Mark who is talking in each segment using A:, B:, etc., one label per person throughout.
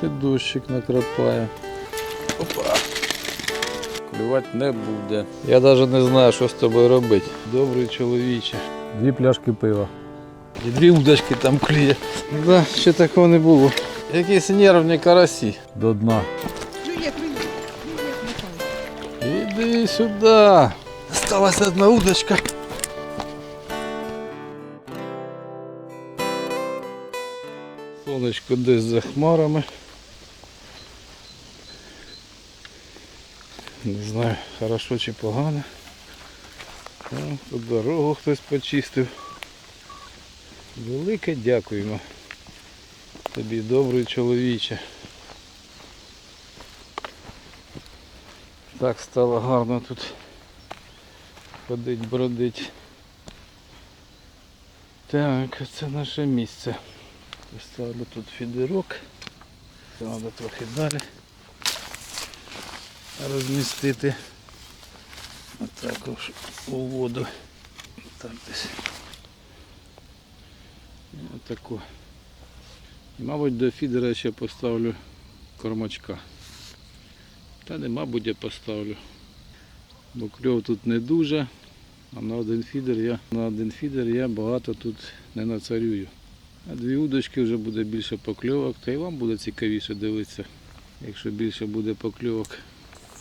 A: ти дощик накрапає. Опа. Клювати не буде. Я навіть не знаю, що з тобою робити. Добрий чоловіче. Дві пляшки пива. І дві удочки там клює. Да, ще такого не було. Якісь нервні карасі до дна. Іди сюди. Осталась одна удочка. Сонечко десь за хмарами. Не знаю, хорошо чи погано. Тут дорогу хтось почистив. Велике дякуємо. Тобі добрий чоловіче. Так стало гарно тут ходить, бродить. Так, це наше місце. Поставлю тут фідерок. Це треба трохи далі розмістити. А також у воду. Так десь. Отаку. І, мабуть, до фідера ще поставлю кормачка. Та не мабуть я поставлю. Бо кльов тут не дуже. А на один фідер я на один фідер я багато тут не нацарюю. А дві удочки вже буде більше покльовок, та й вам буде цікавіше дивитися, якщо більше буде покльовок.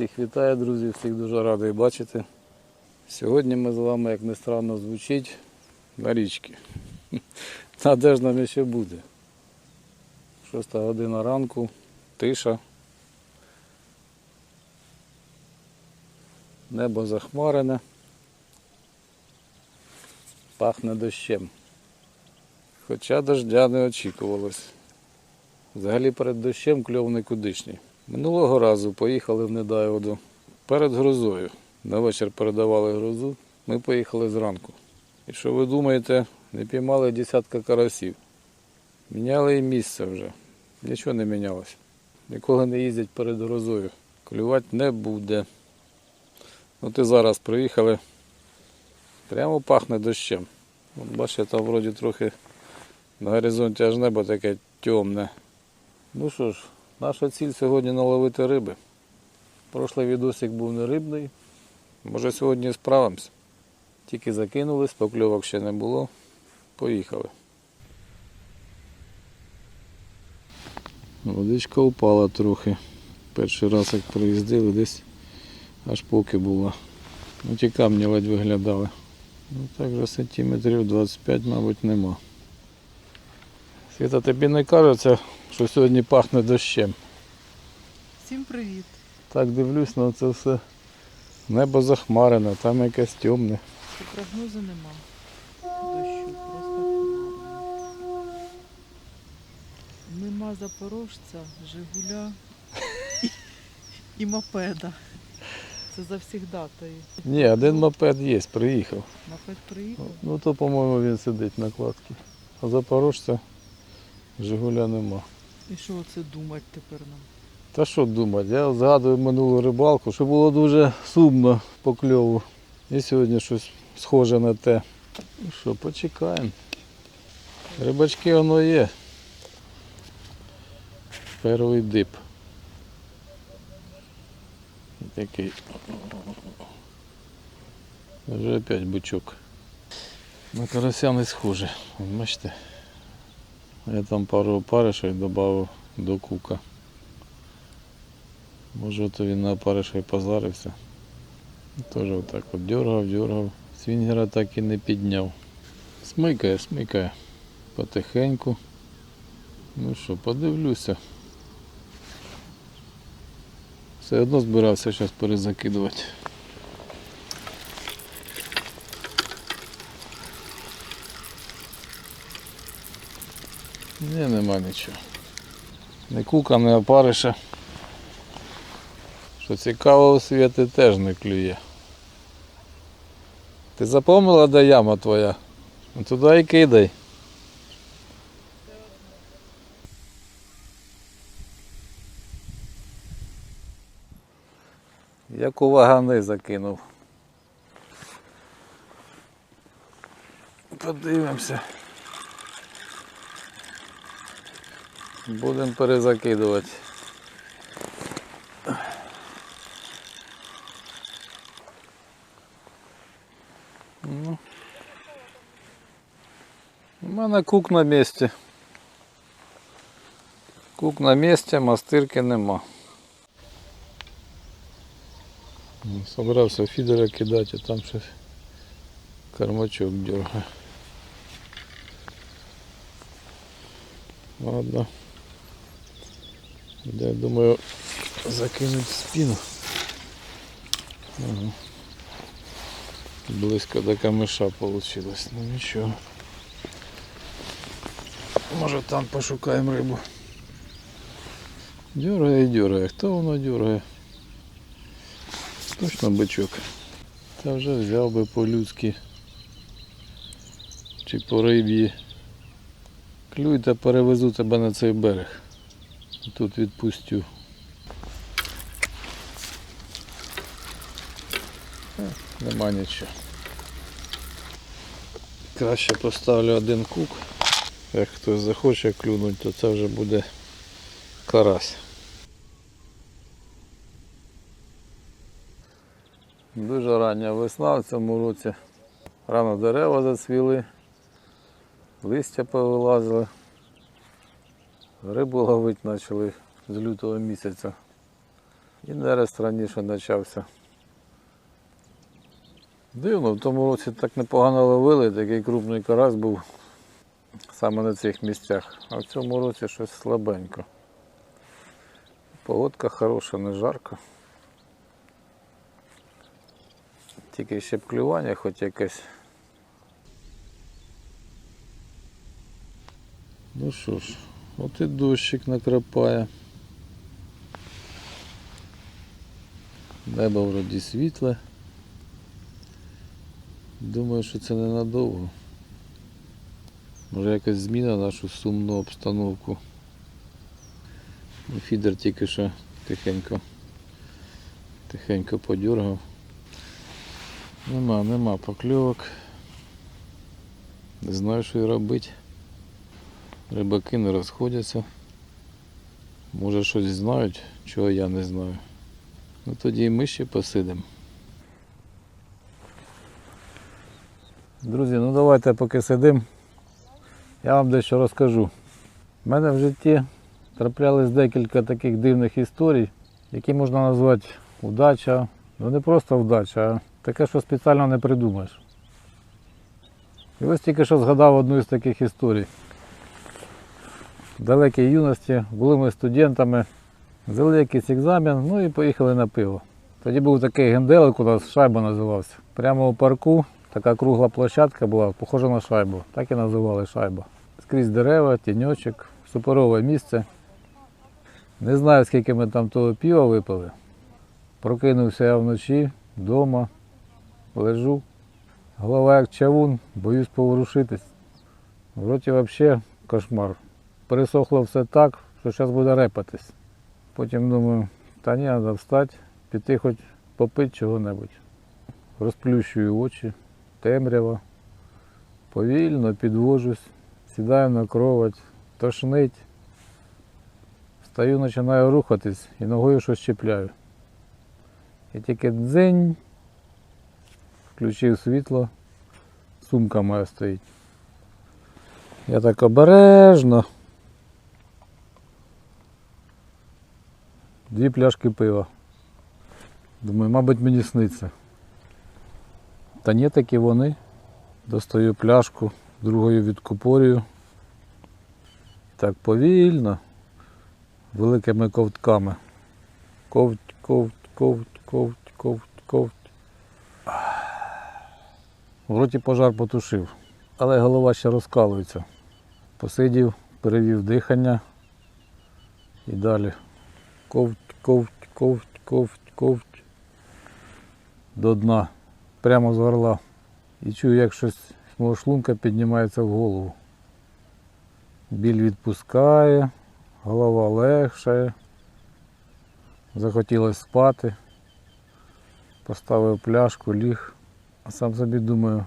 A: Всіх вітаю, друзі, всіх дуже радий бачити. Сьогодні ми з вами, як не странно звучить, на річці. А де ж нам ще буде? Шоста година ранку, тиша. Небо захмарене. Пахне дощем. Хоча дождя не очікувалось. Взагалі перед дощем кльов никудишній. Минулого разу поїхали в Недайводу перед грозою. На вечір передавали грозу. Ми поїхали зранку. І що ви думаєте, не піймали десятка карасів. Міняли і місце вже. Нічого не мінялося. Ніколи не їздять перед грозою. Клювати не буде. От і зараз приїхали. Прямо пахне дощем. Бачите, там вроді трохи на горизонті аж небо таке темне. Ну що ж, наша ціль сьогодні наловити риби. Прошлий відосик був не рибний. Може сьогодні справимось. Тільки закинулись, покльовок ще не було. Поїхали. Водичка упала трохи. Перший раз як приїздили, десь аж поки була. Ну ті камні ледь виглядали. Ну так вже сантиметрів 25, мабуть, нема. Світа, тобі не кажеться, що сьогодні пахне дощем.
B: Всім привіт.
A: Так дивлюсь на це все. Небо захмарене, там якесь темне.
B: Прогнозу нема. Дощу, просто хмарно. Нема запорожця, Жигуля і, і мопеда. Це завсігдатої.
A: Ні, один мопед є, приїхав.
B: Мопед приїхав.
A: Ну то, по-моєму, він сидить на кладці. А запорожця Жигуля нема.
B: І що оце думати тепер нам?
A: Та що думати, я згадую минулу рибалку, що було дуже сумно по кльову. І сьогодні щось схоже на те. Ну що, почекаємо. Рибачки воно є. Перший дип. Такий. Вже опять бучок. На карася не схоже. Бачите? Я там пару опаришей додав до кука. Може то він на опариша і позарився. Теж отак от дергав, дергав. Свінгера так і не підняв. Смикає, смикає. Потихеньку. Ну що, подивлюся. Все одно збирався зараз перезакидувати. Ні, нема нічого. Не кука, не опариша. Що цікаво, у світи теж не клює. Ти запомнила, де яма твоя? Ну, Туди і кидай. Як у вагани закинув. Подивимося. Будемо перезакидувати. Ну. У мене кук на місці. Кук на місці, мастирки нема. Ну, Собрався фідера кидати, а там щось кормачок дергає. Ладно. Я думаю закинуть в спину. Ага. Близько до камыша получилось, ну нічого. Може там пошукаємо рибу. Дергає і дергає. Хто воно дергає? Точно бичок. Та вже взяв би по-людськи. Чи по рибі. Клюй та перевезу тебе на цей берег. Тут відпустю. Е, Нема нічого. Краще поставлю один кук. Як хтось захоче клюнуть, то це вже буде карась. Дуже рання весна в цьому році. Рано дерева зацвіли, листя повилазили. Рибу ловити почали з лютого місяця. І нерест раніше почався. Дивно, в тому році так непогано ловили, такий крупний карась був саме на цих місцях. А в цьому році щось слабенько. Погодка хороша, не жарко. Тільки ще б клювання хоч якесь. Ну що ж, от і дощик накрапає. Небо вроді світле. Думаю, що це ненадовго. Може якась зміна нашу сумну обстановку. Ну, Фідер тільки що тихенько, тихенько подергав. Нема, нема покльовок. Не знаю, що і робити. Рибаки не розходяться. Може щось знають, чого я не знаю. Ну тоді і ми ще посидимо. Друзі, ну давайте поки сидимо. Я вам дещо розкажу. У мене в житті траплялись декілька таких дивних історій, які можна назвати удача. Ну не просто вдача, а таке, що спеціально не придумаєш. І ось тільки що згадав одну із таких історій. Далекій юності були ми студентами, взяли якийсь екзамен, ну і поїхали на пиво. Тоді був такий генделик у нас, шайба називався. Прямо у парку така кругла площадка була, похожа на шайбу. Так і називали шайба. Скрізь дерева, тіньочок, суперове місце. Не знаю, скільки ми там того пива випили. Прокинувся я вночі, вдома, лежу. Голова як чавун, боюсь поворушитись. В роті взагалі кошмар. Пересохло все так, що зараз буде репатись. Потім думаю, та ні, треба встати, піти хоч попити чого-небудь. Розплющую очі, темрява. Повільно підвожусь, сідаю на кровать, тошнить. Встаю, починаю рухатись і ногою щось чіпляю. І тільки дзень, включив світло, сумка моя стоїть. Я так обережно. Дві пляшки пива. Думаю, мабуть, мені сниться. Та ні, такі вони. Достаю пляшку, другою відкупорюю. Так повільно, великими ковтками. Ковть, ковть, ковть, ковть, ковть, ковть. В роті пожар потушив, але голова ще розкалується. Посидів, перевів дихання і далі. Ковть, ковть, ковть, ковть, ковть до дна, прямо з горла. І чую, як щось з мого шлунка піднімається в голову. Біль відпускає, голова легшає. Захотілося спати. Поставив пляшку, ліг, а сам собі думаю,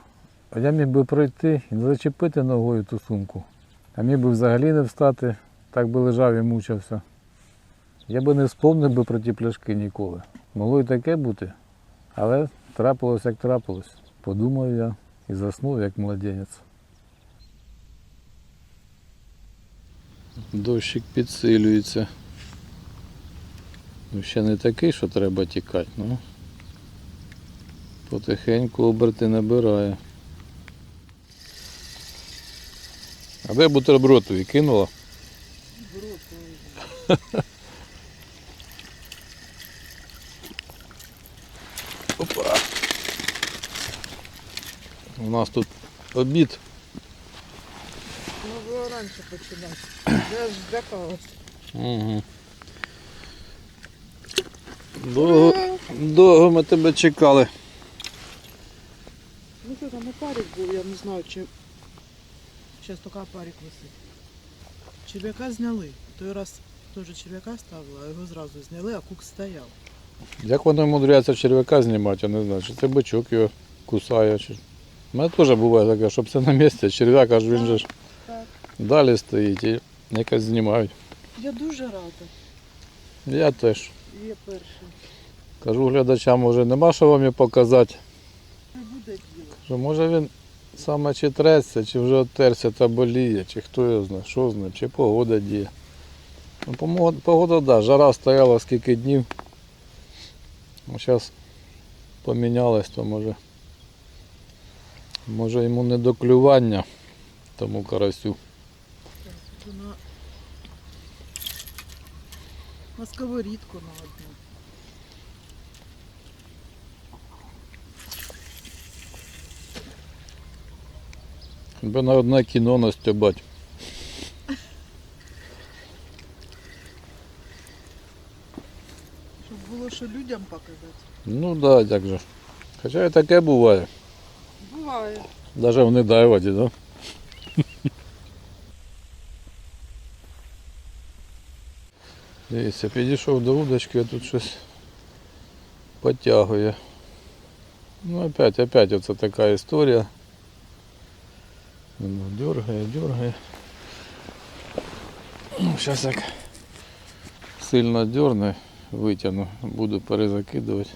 A: а я міг би пройти і не зачепити ногою ту сумку. А міг би взагалі не встати, так би лежав і мучився. Я би не вспомнив би про ті пляшки ніколи. Могло й таке бути, але трапилось як трапилось. Подумав я і заснув як младенець. Дощик підсилюється. Ну, ще не такий, що треба тікати, ну потихеньку оберти набирає. А де бутерброд твій кинула? Опа. У нас тут обід.
B: Ну було раніше починати. Я ж.
A: Угу. Довго, довго ми тебе чекали.
B: Ну що там опарик був, я не знаю, чи. Зараз тільки опарик висить. Черв'яка зняли. Той раз теж черв'яка ставила, а його зразу зняли, а кук стояв.
A: Як вони мудряться черв'яка знімати, я не знаю, чи це бичок його кусає. Чи... У мене теж буває таке, щоб це на місці, черв'як аж він же ж
B: Так.
A: далі стоїть і якось знімають.
B: Я дуже рада.
A: Я теж.
B: Є перший.
A: Кажу глядачам, може нема що вам його показати.
B: Не буде діло.
A: Що може він саме чи треться, чи вже оттерся та боліє, чи хто його знає, що з ним, чи погода діє. Ну, помо- погода, так, да, жара стояла скільки днів. Ну, зараз помінялось, то може. Може йому не до клювання тому карасю.
B: Тут на... на сковорідку на одну.
A: Би на одне кіно настюбать.
B: Щоб було що людям показати.
A: Ну так, да, як же. Хоча і таке буває.
B: Буває.
A: Навіть в недайводі, да? Дивіться, підійшов до удочки, а тут щось потягує. Ну опять, опять оце така історія. Ну, дергає, дергає. Ну, зараз як сильно дерне, витягну, буду перезакидувати.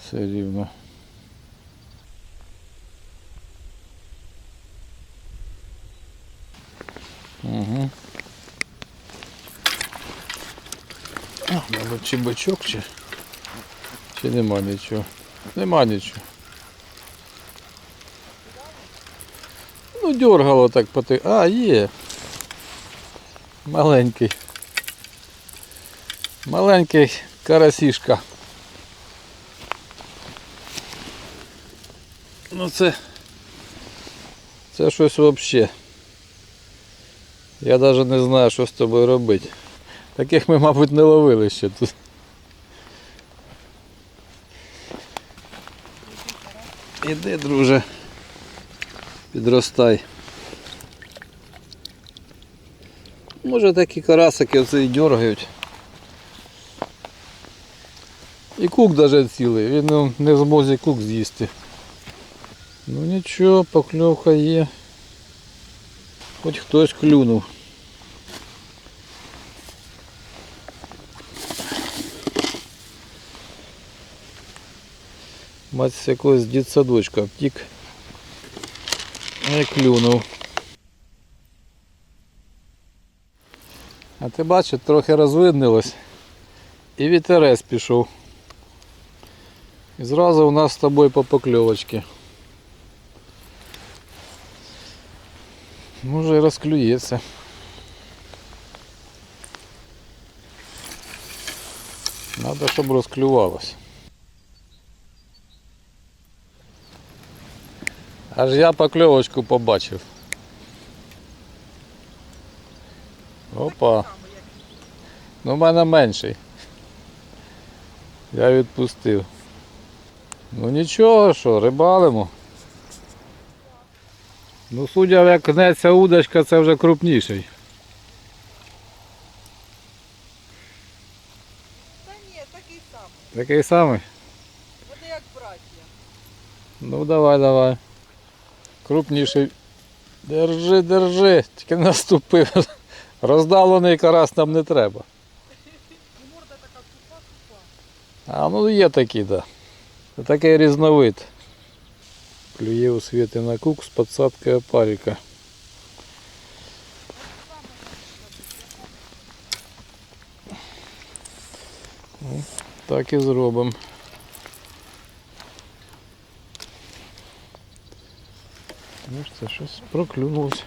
A: Все рівно. Угу. Мабуть, чи бачок, чи, чи нема нічого. Нема нічого. Ну, дергало так поти. А, є. Маленький. Маленький карасішка. Ну це. Це щось взагалі. Я навіть не знаю, що з тобою робити. Таких ми, мабуть, не ловили ще тут. Іди, друже. Підростай. Може такі карасики оце і дергають. І кук навіть цілий, він ну, не в змозі кук з'їсти. Ну нічого, покльовка є. Хоч хтось клюнув. Мать з якогось дитсадочка втік. Не клюнув. А ти бачиш, трохи розвиднилось. І вітерець пішов. І зразу у нас з тобою по покльовочці. Може і розклюється. Надо, щоб розклювалось. Аж я покльовочку побачив. Опа. Ну в мене менший. Я відпустив. Ну нічого, що, рибалимо. Ну, судя як гнеться удочка, це вже крупніший.
B: Та ні, такий самий.
A: Такий самий?
B: Вони як браття.
A: Ну давай, давай. Крупніший. Держи, держи. Тільки наступив. Роздавлений карась нам не треба.
B: Морда така тупа-тупа.
A: А ну є такі, так. Да. Такий різновид. Клює у світі на кук з підсадкою опарика. Ну, Так і зробимо. Ну ж це щось проклюнулося.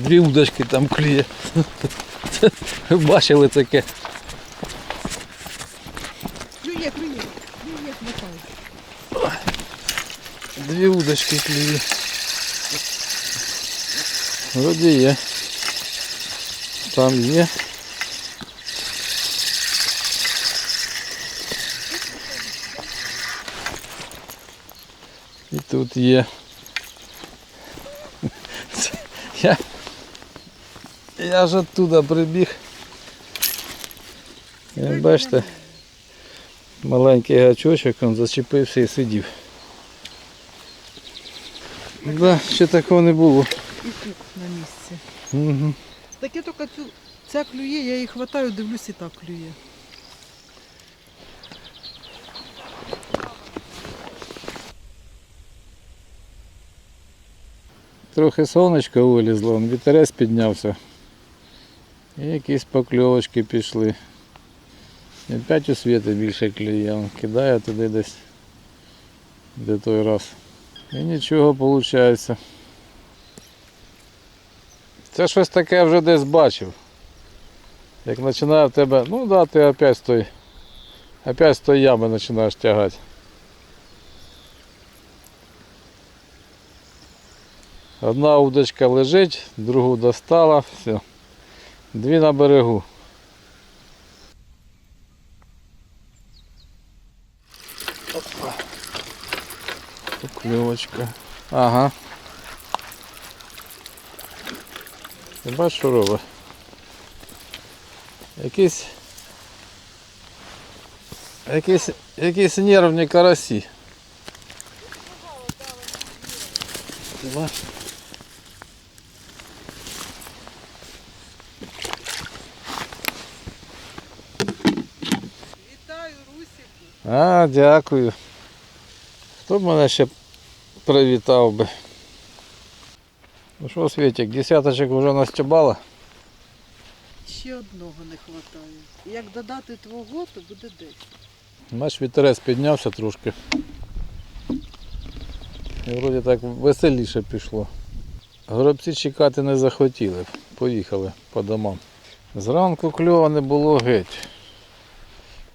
A: І Дві удочки там клює. Ви Бачили таке.
B: Клює, клює. Клює, хватай.
A: Дві удочки клює. Вроді є. Там є. І тут є. Це Я, я ж оттуда прибіг. Як бачите, маленький гачочок, він зачепився і сидів. Да, ще такого не було.
B: І кук на місці.
A: Угу.
B: Так я тільки цю, ця клює, я її хватаю, дивлюсь і так клює.
A: Трохи сонечко вилізло, он вітерець піднявся. І якісь покльовочки пішли. І опять у світи більше клює, кидає туди десь, де той раз. І нічого виходить. Це щось таке вже десь бачив. Як починає в тебе, ну да, ти опять з той, опять з тої ями починаєш тягати. Одна удочка лежить, другу достала, все. Дві на берегу. Опа. Покльовочка. Ага. Ти бачиш, що робить? Якісь. Якісь, якісь нервні карасі. Бачиш? А, дякую. Хто б мене ще привітав би? Ну що, Світик, десяточок вже настебала?
B: Ще одного не вистачає. Як додати твого, то буде 10.
A: Бач, вітерець піднявся трошки. І вроді так веселіше пішло. Горобці чекати не захотіли. Поїхали по домам. Зранку кльова не було геть.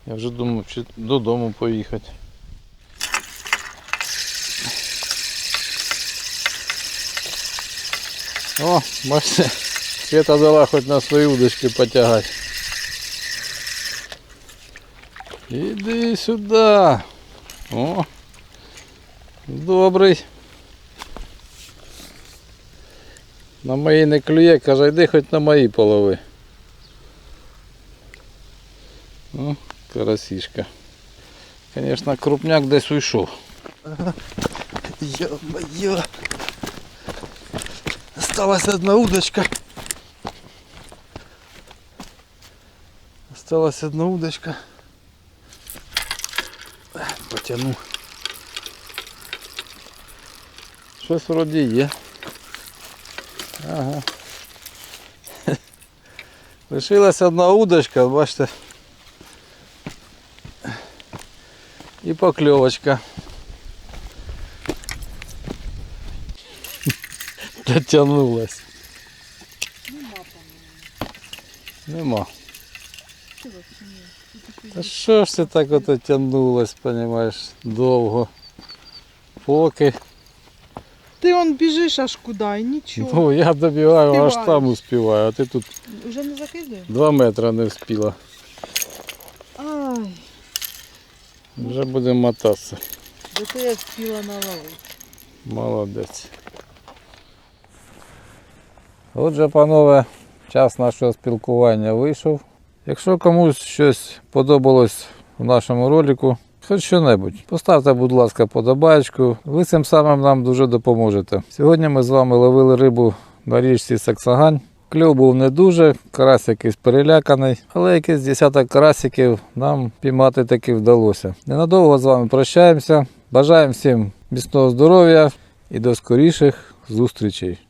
A: Я вже думав, чи додому поїхати. О, бачите, Света дала хоч на свої удочки потягати. Іди сюди. О. Добрий. На мої не клює, каже, йди хоч на мої полови. Ну, карасішка. Звісно, крупняк десь уйшов. Йо-моє. Осталась одна удочка. Осталась одна удочка. Потяну. Щось вроді є. Ага. Лишилась одна удочка, бачите. І покльовочка. Дотягнулась.
B: Нема, по-моєму.
A: Нема. Та що ж це так ото тягнулось, понімаєш, довго. Поки.
B: Ти он біжиш аж куди, і нічого.
A: Ну, я добігаю, аж там успіваю, а ти тут
B: Уже не закидує?
A: два метри не вспіла. Вже будемо мотатися.
B: зато я встигла наловити.
A: Молодець. Отже, панове, час нашого спілкування вийшов. Якщо комусь щось подобалось в нашому ролику, хоч що-небудь, поставте, будь ласка, подобаєчку. Ви цим самим нам дуже допоможете. Сьогодні ми з вами ловили рибу на річці Саксагань. Кльов був не дуже, карась якийсь переляканий, але якийсь десяток карасиків нам піймати таки вдалося. Ненадовго з вами прощаємося. Бажаємо всім міцного здоров'я і до скоріших зустрічей.